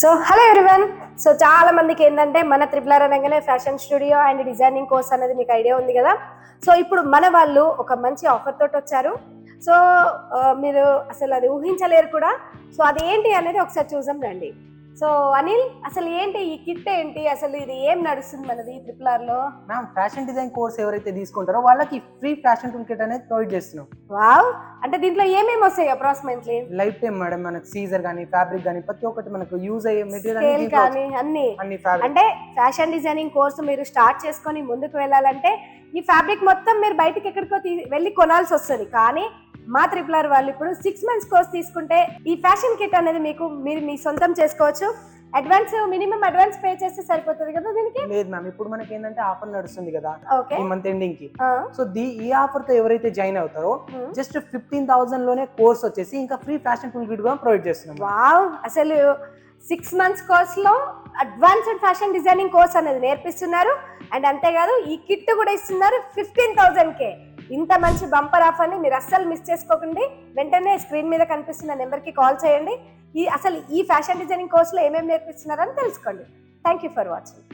So hello everyone so చాలా మందికి ఏంటంటే మన త్రిపులర్ అనగానే fashion studio and designing course అనేది మీకు ఐడియా ఉంది కదా. సో ఇప్పుడు మన వాళ్ళు ఒక మంచి ఆఫర్ తోటి వచ్చారు. సో uh, మీరు అసలు అది ఊహించలేరు కూడా. సో అది ఏంటి అనేది ఒకసారి చూసాం రండి. సో అనిల్ అసలు ఏంటి ఈ కిట్ ఏంటి? అసలు ఇది ఏం నడుస్తుంది మనది త్రిపులర్లో మ్యామ్ ఫ్యాషన్ డిజైన్ కోర్స్ ఎవరైతే తీసుకుంటారో వాళ్ళకి ఫ్రీ ఫ్యాషన్ టూల్ కిట్ అనేది ప్రొవైడ్ చేస్తున్నాం. వావ్! అంటే దీంట్లో ఏమేమి వస్తాయి అప్రాక్సిమేట్లీ లైఫ్ టైం మేడం మనకు సీజర్ కానీ ఫ్యాబ్రిక్ కానీ ప్రతి ఒక్కటి మనకు యూజ్ అయ్యే మెటీరియల్ కానీ అన్ని. అన్ని అంటే ఫ్యాషన్ డిజైనింగ్ కోర్సు మీరు స్టార్ట్ చేసుకొని ముందుకు వెళ్ళాలంటే ఈ ఫ్యాబ్రిక్ మొత్తం మీరు బయటకి ఎక్కడికో వెళ్ళి కొనాల్సి వస్తుంది. కానీ మా త్రిపులర్ వాళ్ళు ఇప్పుడు సిక్స్ మంత్స్ కోర్స్ తీసుకుంటే ఈ ఫ్యాషన్ కిట్ అనేది మీకు మీరు మీ సొంతం చేసుకోవచ్చు. అడ్వాన్స్ మినిమం అడ్వాన్స్ పే చేస్తే సరిపోతుంది కదా దీనికి? లేదు మ్యామ్ ఇప్పుడు మనకి ఏంటంటే ఆఫర్ నడుస్తుంది కదా ఓకే. ఈ మంత్ ఎండింగ్కి. సో దీ ఈ ఆఫర్తో ఎవరైతే జాయిన్ అవుతారో జస్ట్ ఫిఫ్టీన్ థౌసండ్లోనే కోర్స్ వచ్చేసి ఇంకా ఫ్రీ ఫ్యాషన్ టూల్ కిట్ కూడా ప్రొవైడ్ చేస్తున్నాం వావ్! అసలు సిక్స్ మంత్స్ కోర్స్లో అడ్వాన్స్డ్ ఫ్యాషన్ డిజైనింగ్ కోర్స్ అనేది నేర్పిస్తున్నారు. అండ్ అంతేకాదు ఈ కిట్ కూడా ఇస్తున్నారు ఫిఫ్టీన్ థౌసండ్ కే. ఇంత మంచి బంపర్ ఆఫర్ని మీరు అస్సలు మిస్ చేసుకోకండి. వెంటనే స్క్రీన్ మీద కనిపిస్తున్న నెంబర్కి కాల్ చేయండి. ఈ అసలు ఈ ఫ్యాషన్ డిజైనింగ్ కోర్సులో ఏమేమి నేర్పిస్తున్నారని తెలుసుకోండి. Thank you for watching